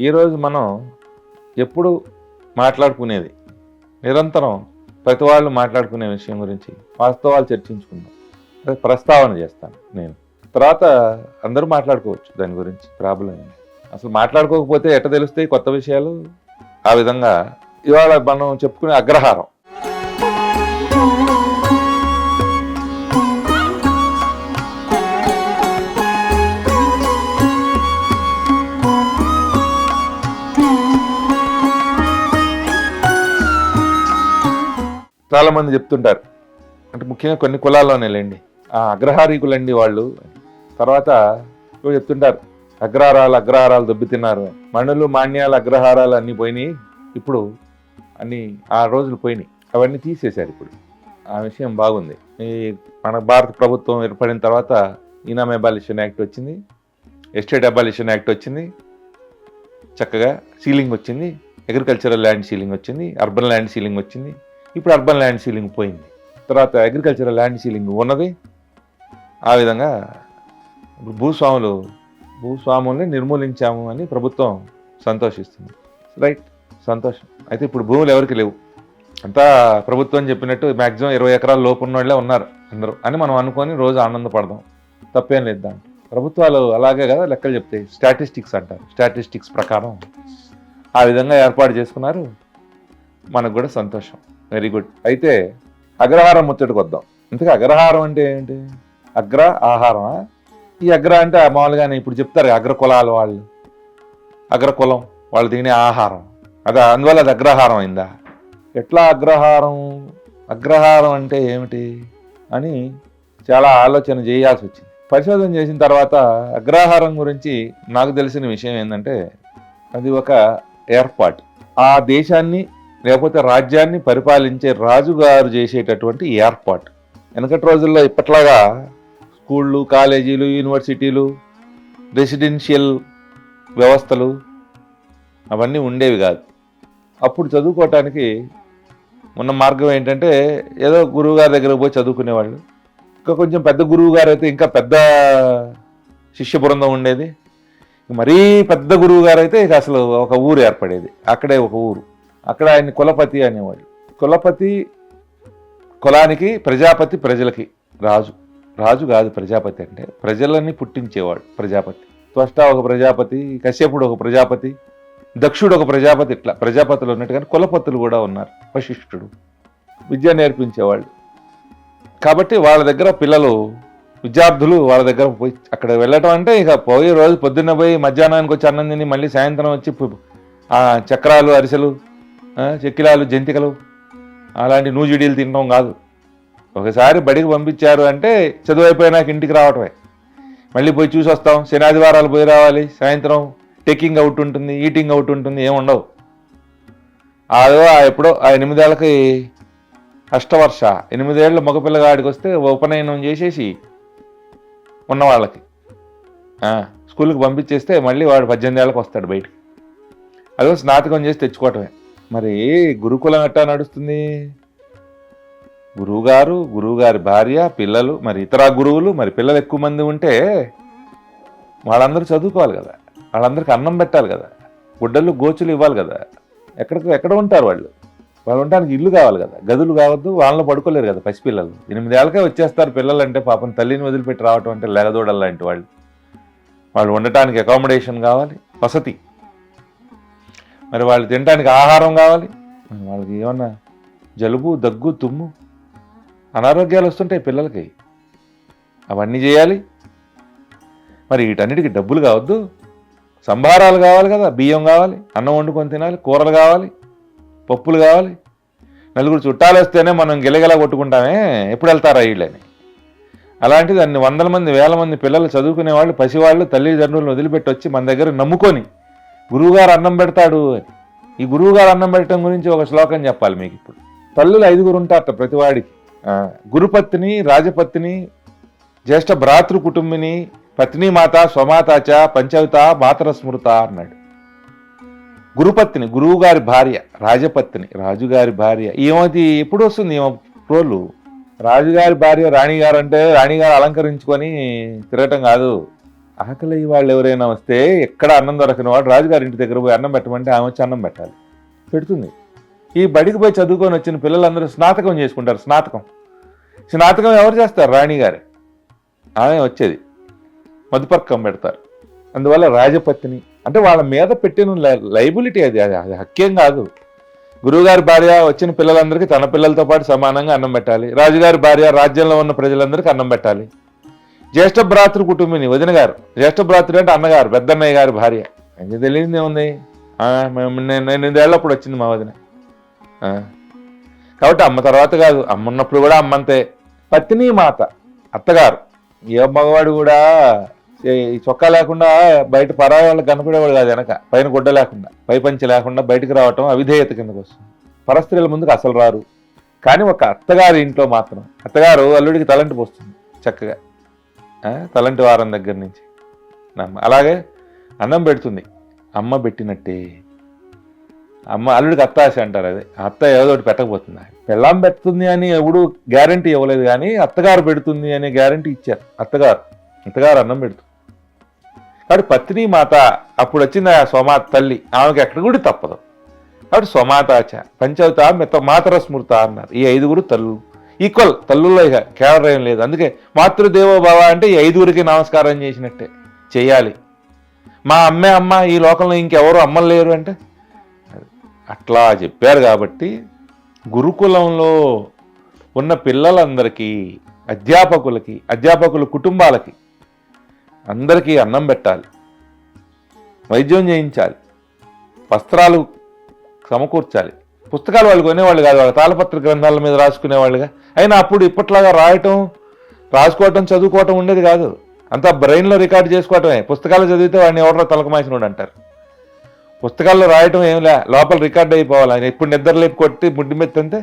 ఈరోజు మనం ఎప్పుడు మాట్లాడుకునేది? నిరంతరం ప్రతి వాళ్ళు మాట్లాడుకునే విషయం గురించి వాస్తవాలు చర్చించుకుందాం. ప్రస్తావన చేస్తాను నేను. తర్వాత అందరూ మాట్లాడుకోవచ్చు దాని గురించి ప్రాబ్లం అసలు మాట్లాడుకోకపోతే ఎట్ట తెలుస్తాయి కొత్త విషయాలు? ఆ విధంగా ఇవాళ మనం చెప్పుకునే అగ్రహారం. చాలా మంది చెప్తుంటారు. అంటే ముఖ్యంగా కొన్ని కులాల్లోనే లేండి. ఆ అగ్రహారీకులండి వాళ్ళు. తర్వాత చెప్తుంటారు. అగ్రహారాలు అగ్రహారాలు దెబ్బతిన్నారు మణులు మాన్యాలు అగ్రహారాలు అన్నీ పోయినాయి. ఇప్పుడు అన్ని ఆ రోజులు పోయినాయి. అవన్నీ తీసేశారు ఇప్పుడు. ఆ విషయం బాగుంది. ఈ మన భారత ప్రభుత్వం ఏర్పడిన తర్వాత ఈనామ్ అబాలిషన్ యాక్ట్ వచ్చింది. ఎస్టేట్ అబాలిషన్ యాక్ట్ వచ్చింది. చక్కగా సీలింగ్ వచ్చింది. అగ్రికల్చరల్ ల్యాండ్ సీలింగ్ వచ్చింది. అర్బన్ ల్యాండ్ సీలింగ్ వచ్చింది. ఇప్పుడు అర్బన్ ల్యాండ్ సీలింగ్ పోయింది. తర్వాత అగ్రికల్చరల్ ల్యాండ్ సీలింగ్ ఉన్నది. ఆ విధంగా ఇప్పుడు భూస్వాములు భూస్వాముల్ని నిర్మూలించాము అని ప్రభుత్వం సంతోషిస్తుంది. రైట్ సంతోషం. అయితే ఇప్పుడు భూములు ఎవరికి లేవు? అంతా ప్రభుత్వం చెప్పినట్టు మ్యాక్సిమం ఇరవై ఎకరాల లోపు ఉన్నోళ్ళే ఉన్నారు అందరూ అని మనం అనుకొని రోజు ఆనందపడదాం. తప్పేం లేదు దాంట్లో. ప్రభుత్వాలు అలాగే కదా లెక్కలు చెప్తాయి స్టాటిస్టిక్స్ అంటారు. స్టాటిస్టిక్స్ ప్రకారం ఆ విధంగా ఏర్పాటు చేసుకున్నారు. మనకు కూడా సంతోషం. వెరీ గుడ్ అయితే అగ్రహారం ముచ్చటకు వద్దాం. ఇంతకు అగ్రహారం అంటే ఏంటి? అగ్ర ఆహారమా? ఈ అగ్ర అంటే మామూలుగానే ఇప్పుడు చెప్తారు అగ్రకులాల వాళ్ళు. అగ్ర కులం వాళ్ళు తినే ఆహారం. అది అందువల్ల అది అగ్రహారం అయిందా? ఎట్లా అగ్రహారం? అగ్రహారం అంటే ఏమిటి? అని చాలా ఆలోచన చేయాల్సి వచ్చింది. పరిశోధన చేసిన తర్వాత అగ్రహారం గురించి నాకు తెలిసిన విషయం ఏంటంటే అది ఒక ఏర్పాటు. ఆ దేశాన్ని లేకపోతే రాజ్యాన్ని పరిపాలించే రాజుగారు చేసేటటువంటి ఏర్పాటు. వెనకటి రోజుల్లో ఇప్పట్లాగా స్కూళ్ళు కాలేజీలు యూనివర్సిటీలు రెసిడెన్షియల్ వ్యవస్థలు అవన్నీ ఉండేవి కాదు. అప్పుడు చదువుకోవటానికి ఉన్న మార్గం ఏంటంటే ఏదో గురువు గారి దగ్గరకు పోయి చదువుకునేవాళ్ళు. ఇంకా కొంచెం పెద్ద గురువు గారు అయితే ఇంకా పెద్ద శిష్య బృందం ఉండేది. మరీ పెద్ద గురువు గారు అయితే ఇక అసలు ఒక ఊరు ఏర్పడేది. అక్కడే ఒక ఊరు. అక్కడ ఆయన కులపతి అనేవాడు. కులపతి కులానికి ప్రజాపతి ప్రజలకి రాజు. రాజు కాదు ప్రజాపతి అంటే ప్రజలని పుట్టించేవాడు ప్రజాపతి. త్వష్ట ఒక ప్రజాపతి కశ్యపుడు ఒక ప్రజాపతి దక్షుడు ఒక ప్రజాపతి ఇట్లా ప్రజాపతులు ఉన్నట్టుగానే కులపతులు కూడా ఉన్నారు వశిష్ఠుడు. విద్య నేర్పించేవాళ్ళు. కాబట్టి వాళ్ళ దగ్గర పిల్లలు విద్యార్థులు వాళ్ళ దగ్గర పోయి అక్కడ వెళ్ళటం అంటే ఇక పోయి రోజు పొద్దున్న పోయి మధ్యాహ్నానికి వచ్చి అన్నం తిని మళ్ళీ సాయంత్రం వచ్చి ఆ చక్రాలు అరిసెలు చెక్కిలాలు జంతికలు అలాంటి నూజిడీలు తినడం కాదు. ఒకసారి బడికి పంపించారు అంటే చదువు అయిపోయినాక ఇంటికి రావటమే. మళ్ళీ పోయి చూసి వస్తాం శనాదివారాలు పోయి రావాలి. సాయంత్రం టెక్కింగ్ అవుట్ ఉంటుంది ఈటింగ్ అవుట్ ఉంటుంది ఏముండవు అదో ఆ ఎప్పుడో ఆ ఎనిమిదేళ్ళకి అష్టవర్ష. ఎనిమిదేళ్ళ మగపిల్లగాడికి వస్తే ఉపనయనం చేసేసి ఉన్న వాళ్ళకి స్కూల్కి పంపించేస్తే మళ్ళీ వాడు పద్దెనిమిది ఏళ్ళకి వస్తాడు బయటికి. అదో స్నాతకం చేసి తెచ్చుకోవటమే. మరి గురుకులం ఎట్టా నడుస్తుంది? గురువుగారు గురువుగారి భార్య పిల్లలు మరి ఇతర గురువులు మరి పిల్లలు ఎక్కువ మంది ఉంటే వాళ్ళందరూ చదువుకోవాలి కదా. వాళ్ళందరికీ అన్నం పెట్టాలి కదా. గుడ్డలు గోచులు ఇవ్వాలి కదా. ఎక్కడికి ఎక్కడ ఉంటారు వాళ్ళు? వాళ్ళు ఉండడానికి ఇల్లు కావాలి కదా. గదులు కావద్దు వాళ్ళని పడుకోలేరు కదా పసిపిల్లలు. ఎనిమిదేళ్ళకే వచ్చేస్తారు పిల్లలు అంటే పాపం తల్లిని వదిలిపెట్టి రావటం అంటే లెగదూడలు లాంటి వాళ్ళు. వాళ్ళు ఉండటానికి అకామిడేషన్ కావాలి వసతి. మరి వాళ్ళు తినడానికి ఆహారం కావాలి? వాళ్ళకి ఏమన్నా జలుబు దగ్గు తుమ్ము అనారోగ్యాలు వస్తుంటాయి పిల్లలకి. అవన్నీ చేయాలి. మరి వీటన్నిటికి డబ్బులు కావద్దు. సంభారాలు కావాలి కదా బియ్యం కావాలి అన్నం వండుకొని తినాలి కూరలు కావాలి పప్పులు కావాలి. నలుగురు చుట్టాలు వస్తేనే మనం గిలగిలా కొట్టుకుంటామే. ఎప్పుడు వెళ్తారా వీళ్ళని? అలాంటిది అన్ని వందల మంది వేల మంది పిల్లలు చదువుకునే వాళ్ళు పసివాళ్ళు తల్లిదండ్రులను వదిలిపెట్టి వచ్చి మన దగ్గర నమ్ముకొని గురువుగారు అన్నం పెడతాడు ఈ గురువుగారు అన్నం పెట్టడం గురించి ఒక శ్లోకం చెప్పాలి మీకు ఇప్పుడు. తల్లులు ఐదుగురు ఉంటారట ప్రతివాడికి. గురుపత్ని రాజపత్ని జ్యేష్ఠ భ్రాతృ కుటుంబిని పత్ని మాత స్వమాతాచ పంచవిత మాతర స్మృత అన్నాడు. గురుపత్ని గురువు గారి భార్య రాజపత్ని రాజుగారి భార్య. ఏమది? ఎప్పుడు వస్తుంది? ఏమో రోలు రాజుగారి భార్య రాణిగారు అంటే రాణిగారు అలంకరించుకొని తిరగటం కాదు. ఆకలి వాళ్ళు ఎవరైనా వస్తే ఎక్కడ అన్నం దొరకని వాడు రాజుగారి ఇంటి దగ్గర పోయి అన్నం పెట్టమంటే ఆమె వచ్చి అన్నం పెట్టాలి. పెడుతుంది. ఈ బడికి పోయి చదువుకొని వచ్చిన పిల్లలందరూ స్నాతకం చేసుకుంటారు స్నాతకం. స్నాతకం ఎవరు చేస్తారు? రాణిగారే ఆమె వచ్చేది. మధుపర్కం పెడతారు. అందువల్ల రాజపత్ని అంటే వాళ్ళ మీద పెట్టిన లైబిలిటీ అది అది అది హక్యం కాదు. గురువుగారి భార్య వచ్చిన పిల్లలందరికీ తన పిల్లలతో పాటు సమానంగా అన్నం పెట్టాలి. రాజుగారి భార్య రాజ్యంలో ఉన్న ప్రజలందరికీ అన్నం పెట్టాలి. జ్యేష్ఠ భ్రాతృ కుటుంబిని వదిన గారు. జ్యేష్ఠ భ్రాతృ అంటే అన్నగారు పెద్దన్నయ్య గారి భార్య. ఇంకా తెలియదు ఏముంది? ఆ, నేను వచ్చింది మా వదిన. కాబట్టి అమ్మ తర్వాత కాదు అమ్మ ఉన్నప్పుడు కూడా అమ్మంతే పత్ని మాత అత్తగారు. ఏ మగవాడు కూడా ఈ చొక్కా లేకుండా బయట పరాయి వాళ్ళకి కనపడేవాడు కాదు వెనక. పైన గుడ్డ లేకుండా పై పంచి లేకుండా బయటకు రావటం అవిధేయత కిందకు వస్తుంది. పరస్త్రీల ముందుకు అసలు రారు. కానీ ఒక అత్తగారి ఇంట్లో మాత్రం అత్తగారు అల్లుడికి తలంటి పోస్తుంది చక్కగా. తలంటి వారం దగ్గర నుంచి. నమ్మ అలాగే అన్నం పెడుతుంది. అమ్మ పెట్టినట్టే. అమ్మ అల్లుడికి అత్తాశ అంటారు అది. అత్త ఏదో ఒకటి పెట్టకపోతుంది? పెళ్ళాం పెడుతుంది అని ఎవడు గ్యారంటీ ఇవ్వలేదు కానీ అత్తగారు పెడుతుంది అనే గ్యారంటీ ఇచ్చారు. అత్తగారు. అత్తగారు అన్నం పెడుతుంది. కాబట్టి పత్ని మాత అప్పుడు వచ్చిన ఆ సోమాత తల్లి. ఆమెకి ఎక్కడ కూడా తప్పదు. కాబట్టి సోమాతాచ పంచవత మిత మాతర స్మృత అన్నారు. ఈ ఐదుగురు తల్లు ఈక్వల్ తల్లుల్లో ఇక కేవలం ఏం లేదు. అందుకే మాతృదేవో భవ అంటే ఈ ఐదుగురికి నమస్కారం చేసినట్టే చేయాలి. మా అమ్మే అమ్మ ఈ లోకంలో ఇంకెవరు అమ్మలు లేరు అంటే? అట్లా చెప్పారు కాబట్టి గురుకులంలో ఉన్న పిల్లలందరికీ అధ్యాపకులకి అధ్యాపకుల కుటుంబాలకి అందరికీ అన్నం పెట్టాలి. వైద్యం చేయించాలి. వస్త్రాలు సమకూర్చాలి. పుస్తకాలు వాళ్ళు కొనేవాళ్ళు కాదు వాళ్ళ తాళపత్ర గ్రంథాల మీద రాసుకునేవాళ్ళుగా. అయినా అప్పుడు ఇప్పట్లాగా రాయటం రాసుకోవటం చదువుకోవటం ఉండేది కాదు. అంతా బ్రెయిన్లో రికార్డ్ చేసుకోవటమే. పుస్తకాలు చదివితే వాడిని ఎవరో తలకమాసినోడు అంటారు. పుస్తకాల్లో రాయటం ఏం లే లోపల రికార్డ్ అయిపోవాలి. ఆయన ఇప్పుడు నిద్ర లేపి కొట్టి ముడ్డి మెత్తంతే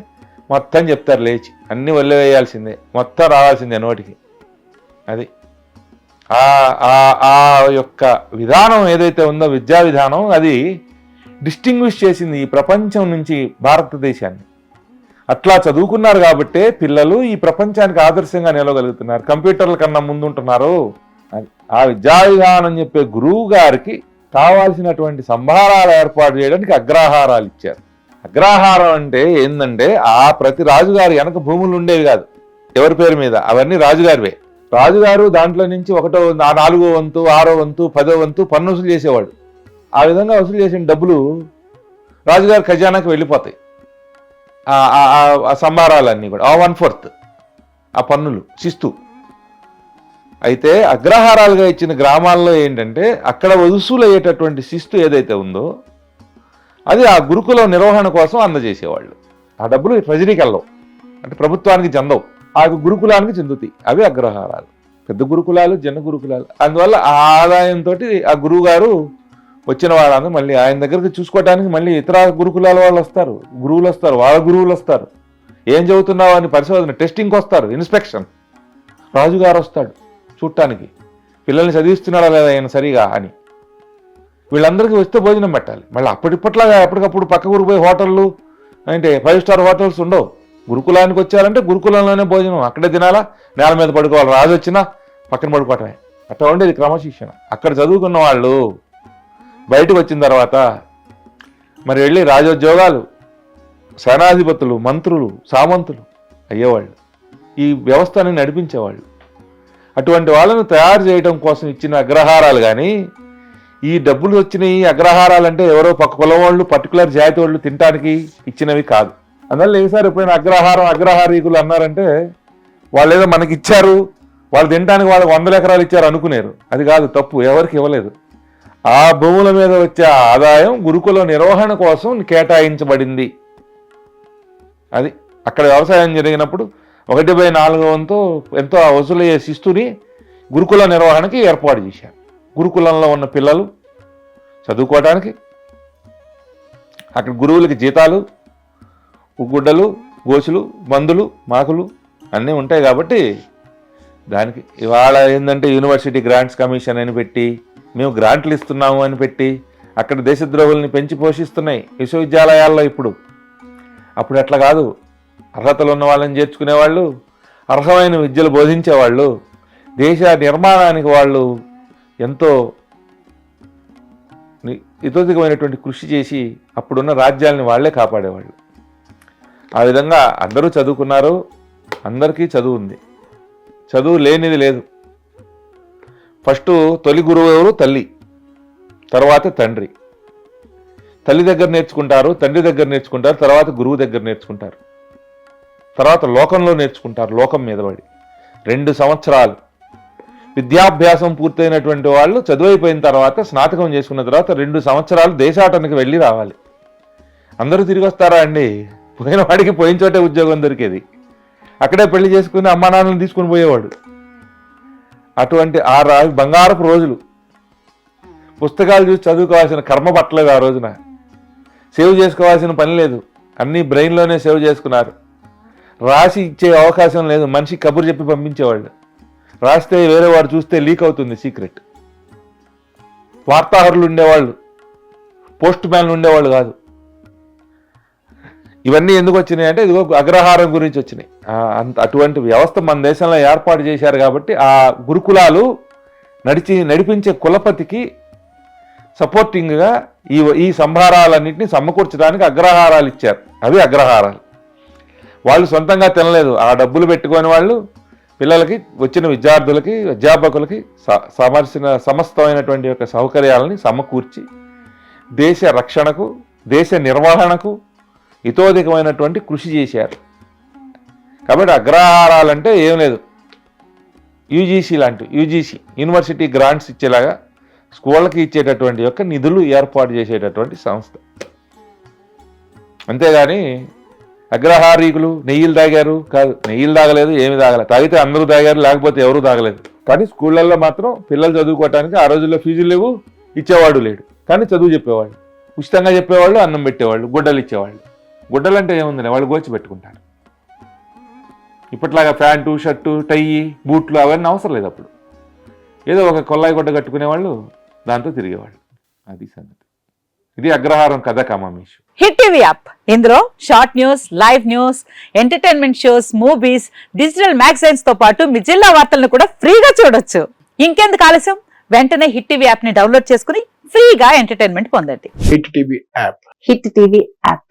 మొత్తం చెప్తారు లేచి. అన్నీ వల్లే వేయాల్సిందే. మొత్తం రావాల్సిందే నోటికి. అది. ఆ యొక్క విధానం ఏదైతే ఉందో విద్యా విధానం అది డిస్టింగ్విష్ చేసింది ఈ ప్రపంచం నుంచి భారతదేశాన్ని. అట్లా చదువుకున్నారు కాబట్టే పిల్లలు ఈ ప్రపంచానికి ఆదర్శంగా నిలవగలుగుతున్నారు. కంప్యూటర్ల కన్నా ముందుంటున్నారు. అది ఆ విద్యా విధానం చెప్పే గురువు గారికి కావాల్సినటువంటి సంభారాలు ఏర్పాటు చేయడానికి అగ్రహారాలు ఇచ్చారు. అగ్రహారం అంటే ఏంటంటే ఆ ప్రతి రాజుగారి వెనక భూములు ఉండేవి కాదు. ఎవరి పేరు మీద? అవన్నీ రాజుగారివే. రాజుగారు దాంట్లో నుంచి ఒకటో ఆ నాలుగో వంతు ఆరో వంతు పదో వంతు పన్నుసులు చేసేవాడు ఆ విధంగా వసూలు చేసిన డబ్బులు రాజుగారి ఖజానాకి వెళ్ళిపోతాయి. ఆ- సంభారాలన్నీ కూడా. ఆ వన్ ఫోర్త్ ఆ పన్నులు శిస్తు అయితే అగ్రహారాలుగా ఇచ్చిన గ్రామాల్లో ఏంటంటే అక్కడ వసూలు అయ్యేటటువంటి శిస్తు ఏదైతే ఉందో అది ఆ గురుకుల నిర్వహణ కోసం అందజేసేవాళ్ళు. ఆ డబ్బులు ట్రెజరీకి వెళ్ళవు. అంటే ప్రభుత్వానికి చెందవు. ఆ గురుకులానికి చెందుతాయి. అవి అగ్రహారాలు. పెద్ద గురుకులాలు జన గురుకులాలు. అందువల్ల ఆ ఆదాయంతో ఆ గురువుగారు వచ్చిన వాళ్ళందరూ మళ్ళీ ఆయన దగ్గరికి చూసుకోవడానికి మళ్ళీ ఇతర గురుకులాల వాళ్ళు వస్తారు. గురువులు వస్తారు వాళ్ళ గురువులు వస్తారు. ఏం చదువుతున్నావు అని పరిశోధన టెస్టింగ్కి వస్తారు ఇన్స్పెక్షన్ రాజుగారు వస్తాడు చూడటానికి. పిల్లల్ని చదివిస్తున్నాడా లేదా ఆయన సరిగా అని. వీళ్ళందరికీ వస్తే భోజనం పెట్టాలి. మళ్ళీ అప్పటిప్పట్లాగా ఎప్పటికప్పుడు పక్క ఊరు పోయి హోటళ్ళు అంటే ఫైవ్ స్టార్ హోటల్స్ ఉండవు. గురుకులానికి వచ్చారంటే గురుకులంలోనే భోజనం. అక్కడే తినాలా? నేల మీద పడుకోవాలి. రాజు వచ్చినా పక్కన పడుకోవటమే. అట్లా ఉండేది క్రమశిక్షణ. అక్కడ చదువుకున్న వాళ్ళు బయటకు వచ్చిన తర్వాత మరి వెళ్ళి రాజోద్యోగాలు సేనాధిపతులు మంత్రులు సామంతులు అయ్యేవాళ్ళు. ఈ వ్యవస్థని నడిపించేవాళ్ళు. అటువంటి వాళ్ళను తయారు చేయడం కోసం ఇచ్చిన అగ్రహారాలు కానీ ఈ డబ్బులు వచ్చిన ఈ అగ్రహారాలు అంటే ఎవరో పక్క కులం వాళ్ళు పర్టికులర్ జాతి వాళ్ళు తినడానికి ఇచ్చినవి కాదు. అందువల్ల ఏసారి ఎప్పుడైనా అగ్రహారం అగ్రహారీకులు అన్నారంటే వాళ్ళు ఏదో మనకి ఇచ్చారు వాళ్ళు తినడానికి వాళ్ళకి వందల ఎకరాలు ఇచ్చారు అనుకునేరు. అది కాదు తప్పు ఎవరికి ఇవ్వలేదు. ఆ భూముల మీద వచ్చే ఆదాయం గురుకుల నిర్వహణ కోసం కేటాయించబడింది. అది అక్కడ వ్యవసాయం జరిగినప్పుడు ఒకటి బై నాలుగు వంతు ఎంతో వసూలయ్యే శిస్తుని గురుకుల నిర్వహణకి ఏర్పాటు చేశారు. గురుకులంలో ఉన్న పిల్లలు చదువుకోవడానికి అక్కడ గురువులకి జీతాలు గుడ్డలు గోసులు మందులు మాకులు అన్నీ ఉంటాయి కాబట్టి దానికి ఇవాళ ఏంటంటే యూనివర్సిటీ గ్రాంట్స్ కమిషన్ అని పెట్టి మేము గ్రాంట్లు ఇస్తున్నాము అని పెట్టి అక్కడ దేశద్రోహుల్ని పెంచి పోషిస్తున్నాయి విశ్వవిద్యాలయాల్లో ఇప్పుడు. అప్పుడు అట్లా కాదు. అర్హతలు ఉన్న వాళ్ళని చేర్చుకునేవాళ్ళు అర్హమైన విద్యలు బోధించేవాళ్ళు దేశ నిర్మాణానికి వాళ్ళు ఎంతో ఇతోధికమైనటువంటి కృషి చేసి అప్పుడున్న రాజ్యాలని వాళ్ళే కాపాడేవాళ్ళు. ఆ విధంగా అందరూ చదువుకున్నారు. అందరికీ చదువు ఉంది. చదువు లేనిది లేదు. ఫస్ట్ తొలి గురువు ఎవరు? తల్లి. తర్వాత తండ్రి. తల్లి దగ్గర నేర్చుకుంటారు తండ్రి దగ్గర నేర్చుకుంటారు తర్వాత గురువు దగ్గర నేర్చుకుంటారు. తర్వాత లోకంలో నేర్చుకుంటారు లోకం మీద పడి. రెండు సంవత్సరాలు. విద్యాభ్యాసం పూర్తయినటువంటి వాళ్ళు చదువైపోయిన తర్వాత స్నాతకం చేసుకున్న తర్వాత రెండు సంవత్సరాలు దేశాటనకి వెళ్ళి రావాలి. అందరూ తిరిగి వస్తారా అండి? పోయిన వాడికి పోయిన చోటే ఉద్యోగం దొరికేది. అక్కడే పెళ్ళి చేసుకుని అమ్మా నాన్నని తీసుకుని పోయేవాడు. అటువంటి ఆ రాజు బంగారపు రోజులు. పుస్తకాలు చూసి చదువుకోవాల్సిన కర్మ పట్టలేదు ఆ రోజున. సేవ్ చేసుకోవాల్సిన పని లేదు. అన్నీ బ్రెయిన్లోనే సేవ్ చేసుకున్నారు. రాసి ఇచ్చే అవకాశం లేదు. మనిషి కబురు చెప్పి పంపించేవాళ్ళు. రాస్తే వేరే వాడు చూస్తే లీక్ అవుతుంది సీక్రెట్. వార్తాహరులు ఉండేవాళ్ళు. పోస్ట్ మ్యాన్లు ఉండేవాళ్ళు కాదు. ఇవన్నీ ఎందుకు వచ్చినాయి అంటే ఇదిగో అగ్రహారం గురించి వచ్చినాయి. అంత అటువంటి వ్యవస్థ మన దేశంలో ఏర్పాటు చేశారు కాబట్టి ఆ గురుకులాలు నడిచి నడిపించే కులపతికి సపోర్టింగ్గా ఈ ఈ సంభారాలన్నింటినీ సమకూర్చడానికి అగ్రహారాలు ఇచ్చారు. అవి అగ్రహారాలు. వాళ్ళు సొంతంగా తినలేదు. ఆ డబ్బులు పెట్టుకొని వాళ్ళు పిల్లలకి వచ్చిన విద్యార్థులకి అధ్యాపకులకి స- సమర్చిన సమస్తమైనటువంటి యొక్క సౌకర్యాలని సమకూర్చి దేశ రక్షణకు దేశ నిర్వహణకు హితోధికమైనటువంటి కృషి చేశారు. కాబట్టి అగ్రహారాలంటే ఏం లేదు. యూజీసీ లాంటి యూజీసీ యూనివర్సిటీ గ్రాంట్స్ ఇచ్చేలాగా స్కూళ్ళకి ఇచ్చేటటువంటి యొక్క నిధులు ఏర్పాటు చేసేటటువంటి సంస్థ. అంతేగాని అగ్రహారీకులు నెయ్యిలు తాగారు? కాదు నెయ్యిలు తాగలేదు ఏమి తాగలేదు. తాగితే అందరూ తాగారు లేకపోతే ఎవరు తాగలేదు. కానీ స్కూళ్ళల్లో మాత్రం పిల్లలు చదువుకోవటానికి ఆ రోజుల్లో ఫీజులు లేవు ఇచ్చేవాడు లేడు. కానీ చదువు చెప్పేవాళ్ళు ఉచితంగా చెప్పేవాళ్ళు అన్నం పెట్టేవాళ్ళు గుడ్డలు ఇచ్చేవాళ్ళు. గుడ్డలు అంటే ఏముంది? వాళ్ళు గోచి పెట్టుకుంటారు. ఇప్పట్లాగా ప్యాంటు షర్టు టై బూట్లు అవన్నీ అవసరం లేదు అప్పుడు. ఏదో ఒక కొల్లాయి గుడ్డ కట్టుకునేవాళ్ళు దాంతో తిరిగేవాళ్ళు. అది సంగతి. ఇది అగ్రహారం కథ కమామీషు. Hit TV app. ఇందులో short news live news entertainment shows movies digital మ్యాగజైన్స్తో పాటు మీ జిల్లా వార్తలను కూడా ఫ్రీగా చూడొచ్చు. ఇంకెందుకు ఆలస్యం? వెంటనే హిట్ టీవీ యాప్ని డౌన్లోడ్ చేసుకుని ఫ్రీగా ఎంటర్టైన్మెంట్ పొందండి. Hit TV app. Hit TV app.